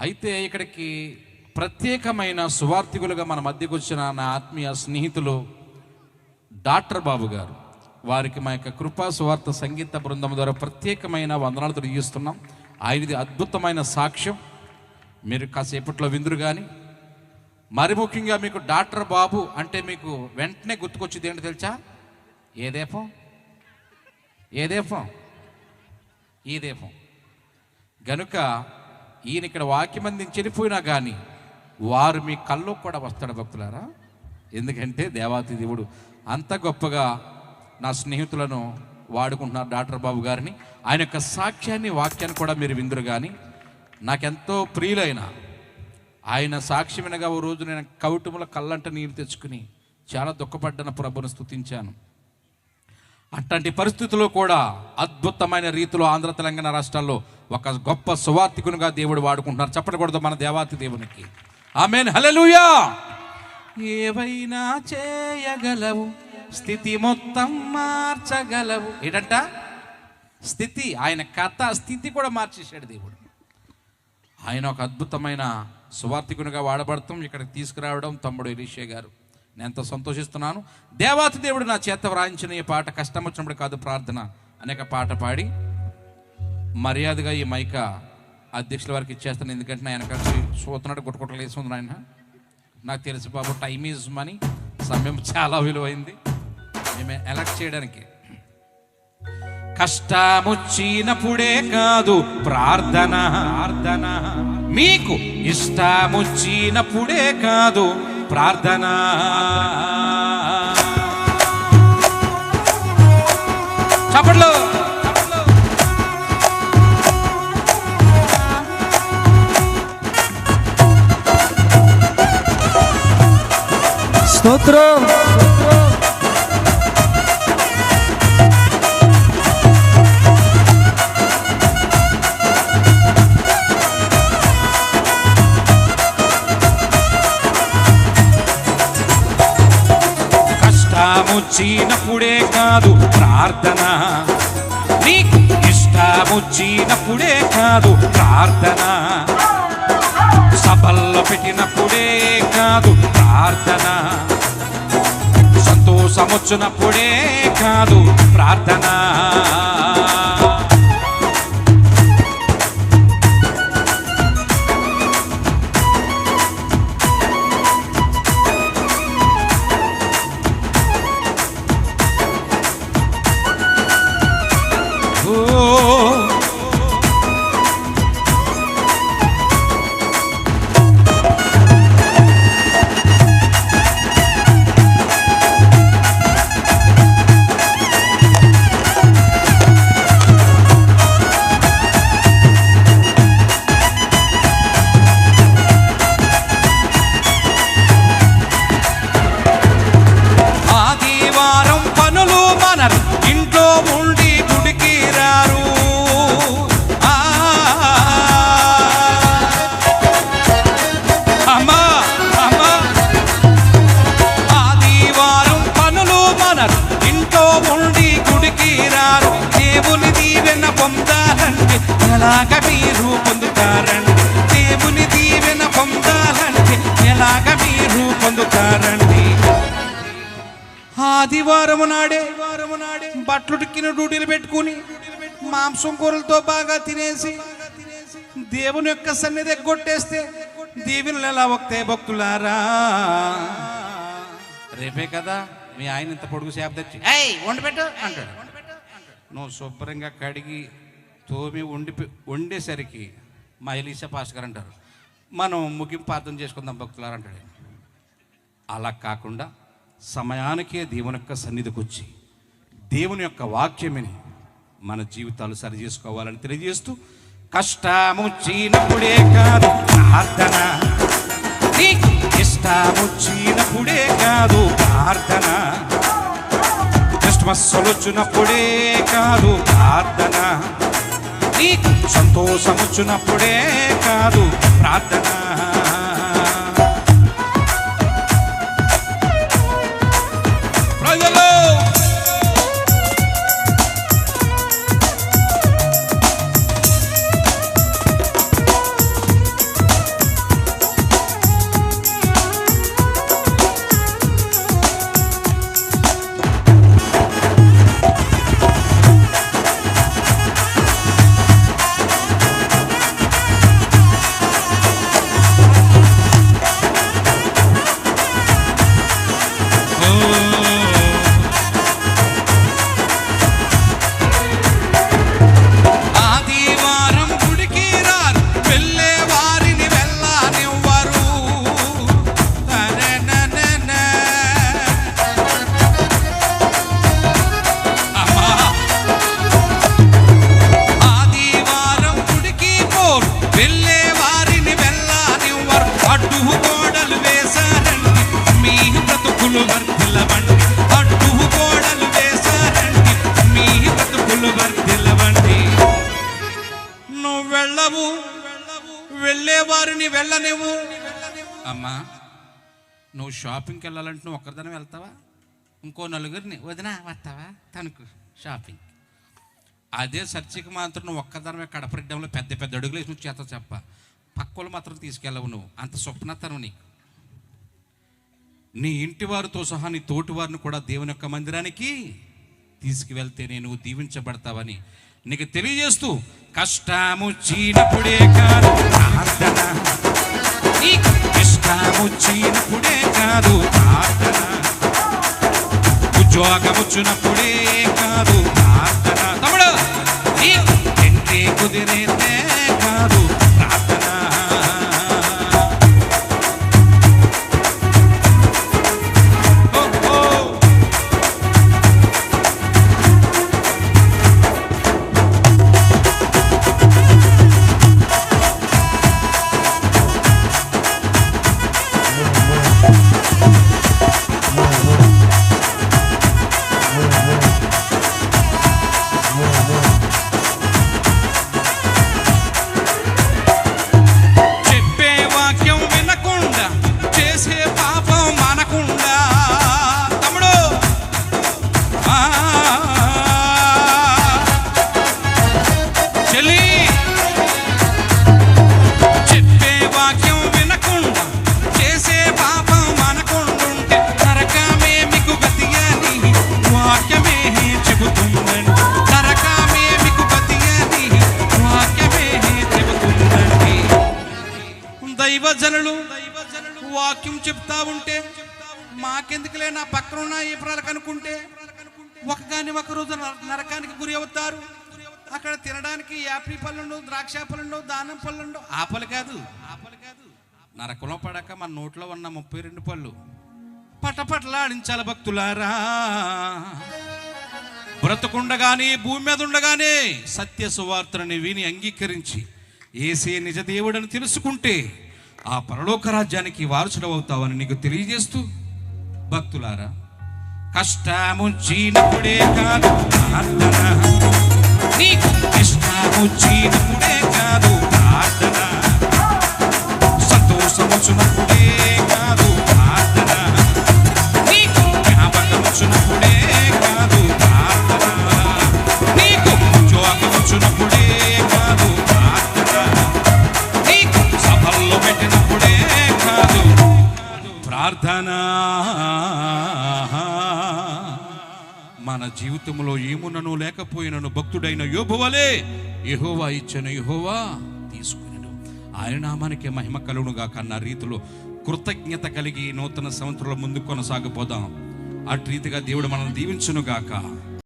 అయితే ఇక్కడికి ప్రత్యేకమైన సువార్థికులుగా మన మధ్యకు వచ్చిన నా ఆత్మీయ స్నేహితులు డాక్టర్ బాబు గారు. వారికి మా యొక్క కృపా సువార్త సంగీత బృందం ద్వారా ప్రత్యేకమైన వందనాలు తెలియజేస్తున్నాం. ఆయనది అద్భుతమైన సాక్ష్యం. మీరు కాసేపట్లో విందురు కానీ మరి ముఖ్యంగా మీకు డాక్టర్ బాబు అంటే మీకు వెంటనే గుర్తుకొచ్చింది ఏంటి తెలుసా? ఏ దీపం? ఏ దీపం? ఈ దీపం. గనుక ఈయన ఇక్కడ వాక్యం అందించి చనిపోయినా కానీ వారు మీ కళ్ళు కూడా వస్తాడు భక్తులారా. ఎందుకంటే దేవాతి దేవుడు అంత గొప్పగా నా స్నేహితులను వాడుకుంటున్నారు డాక్టర్ బాబు గారిని. ఆయన యొక్క సాక్ష్యాన్ని వాక్యాన్ని కూడా మీరు విందురు కానీ నాకెంతో ప్రియులైన ఆయన సాక్షి వినగా ఓ రోజు నేను కౌటుముల కళ్ళంట నీరు తెచ్చుకుని చాలా దుఃఖపడ్డన ప్రభును స్తుతించాను. అట్లాంటి పరిస్థితుల్లో కూడా అద్భుతమైన రీతిలో ఆంధ్ర తెలంగాణ రాష్ట్రాల్లో ఒక గొప్ప సువార్థికునిగా దేవుడు వాడుకుంటున్నారు. చెప్పకూడదు మన దేవాతి దేవునికి. ఆమెన్ హలలుయా ఏవైనా చేయగలవు స్థితి మొత్తం మార్చగలవు. ఏంటంట? స్థితి. ఆయన కథ స్థితి కూడా మార్చేశాడు దేవుడు. ఆయన ఒక అద్భుతమైన సువార్థికునిగా వాడబడతాం ఇక్కడికి తీసుకురావడం తమ్ముడు ఎలీషే గారు. నేను ఎంతో సంతోషిస్తున్నాను. దేవాతి దేవుడు నా చేత వ్రాయించిన ఈ పాట కష్టం వచ్చినప్పుడు కాదు ప్రార్థన. అనేక పాట పాడి మర్యాదగా ఈ మైక అధ్యక్షుల వారికి ఇచ్చేస్తాను. ఎందుకంటే ఆయన కలిసి చూస్తున్నాడు గుట్టకుట్టలు వేసుకుంది ఆయన. నాకు తెలుసు బాబు టైం ఈజ్ మనీ సమయం చాలా విలువైంది. మేము ఎలక్ట్ చేయడానికి. కష్టముచ్చినప్పుడే కాదు ప్రార్థన. ప్రార్థన. మీకు ఇష్టముచ్చినప్పుడే కాదు ప్రార్థన. చప్పట్లు. స్తోత్రం. కష్టముచ్చినప్పుడే కాదు ప్రార్థన. నీకు ఇష్టముచ్చినప్పుడే కాదు ప్రార్థన. సభల్లో పెట్టినప్పుడే కాదు ప్రార్థన. సంతోషమొచ్చినప్పుడే కాదు ప్రార్థన. ఎలాగ మీరు పొందుతారండి దేవుని దీవెన పొందాలంటే ఎలాగ మీరు పొందుతారండి ఆదివారం నాడే నాడే బట్టలు ఉతికిన డ్యూటీలు పెట్టుకుని మాంసం కూరలతో బాగా తినేసి దేవుని యొక్క సన్నిధి ఎగ్గొట్టేస్తే దీవెనలు ఎలా వస్తాయి భక్తులారా? రేపే కదా మీ ఆయన ఇంత పొడుగు చేప తెచ్చి. వండి పెట్టు అంటాడు. నువ్వు శుభ్రంగా కడిగి తోమి వండి వండేసరికి మా ఎలీసా పాస్ గారు అంటారు మనం ముగింపు అర్థం చేసుకుందాం భక్తులారు అంటాడు అలా కాకుండా సమయానికే దేవుని యొక్క సన్నిధికి వచ్చి దేవుని యొక్క వాక్యమిని మన జీవితాలు సరి చేసుకోవాలని తెలియజేస్తూ కష్టముచ్చినప్పుడే కాదు ప్రార్థన. నీకు ఇష్టముచ్చినప్పుడే కాదు ప్రార్థన. క్రిస్మస్ వచ్చినప్పుడే కాదు ప్రార్థన. నీకు సంతోషముచ్చినప్పుడే కాదు ప్రార్థన నలుగురిని వెళ్ళనివ్వు. అమ్మా నువ్వు షాపింగ్కి వెళ్ళాలంటే నువ్వు ఒక్కరిదనం వెళ్తావా? ఇంకో నలుగురిని వదినా వస్తావా? తణుకు షాపింగ్. అదే చర్చికి మాత్రం నువ్వు ఒక్కదానివే కడపరిడ్డంలో పెద్ద పెద్ద అడుగులు వేసి నువ్వు చేత చెప్ప. పక్కోళ్ళు మాత్రం తీసుకెళ్ళవు నువ్వు. అంత స్వప్నతను నీకు. నీ ఇంటి వారితో సహా నీ తోటి వారిని కూడా దేవుని యొక్క మందిరానికి తీసుకువెళ్తేనే నువ్వు దీవించబడతావని నీకు తెలియజేస్తూ కష్టము చీనప్పుడే కాదు ప్రార్థన. నీకు ఇష్టము చీనప్పుడే కాదు ప్రార్థన. ఉద్యోగముచ్చినప్పుడే కాదు ప్రార్థన. తమ్ముడు నీకు తింటే కుదిరేతే కాదు దైవజనులు వాక్యం చెప్తా ఉంటే మాకెందుకులే నా పక్కన ఉన్న ఈ ప్రాలకు అనుకుంటే ఒక గాని ఒక రోజు నర- నరకానికి గురి అవుతారు. అక్కడ తినడానికి యాపిల్ పళ్ళుండో ద్రాక్ష పళ్ళుండు దానం పళ్ళుండు. ఆపలు కాదు ఆపలు కాదు. నరకంలో పడక మన నోట్లో ఉన్న ముప్పై రెండు పళ్ళు. పటపటలాడించాల భక్తులారా. బ్రతకుండగానే భూమి మీద ఉండగానే సత్య సువార్తని విని అంగీకరించి ఏసే నిజ దేవుడని తెలుసుకుంటే ఆ పరలోక రాజ్యానికి వారసుడవుతావని నీకు తెలియజేస్తూ భక్తులారా కష్టము చీనపుడే కాదు ప్రార్థన. నీకు కష్టము చీనపుడే కాదు ప్రార్థన. సంతోషముచున్నప్పుడే కాదు మన జీవితంలో ఏమునను లేకపోయినను భక్తుడైన యోభువలే యెహోవా ఇచ్చిన యహోవా తీసుకునేను. ఆయన నామానికి మహిమ కలుగునుగా కన్న రీతిలో కృతజ్ఞత కలిగి నూతన సంవత్సరంలో ముందు కొనసాగిపోదాం. అటు రీతిగా దేవుడు మనల్ని దీవించునుగాక.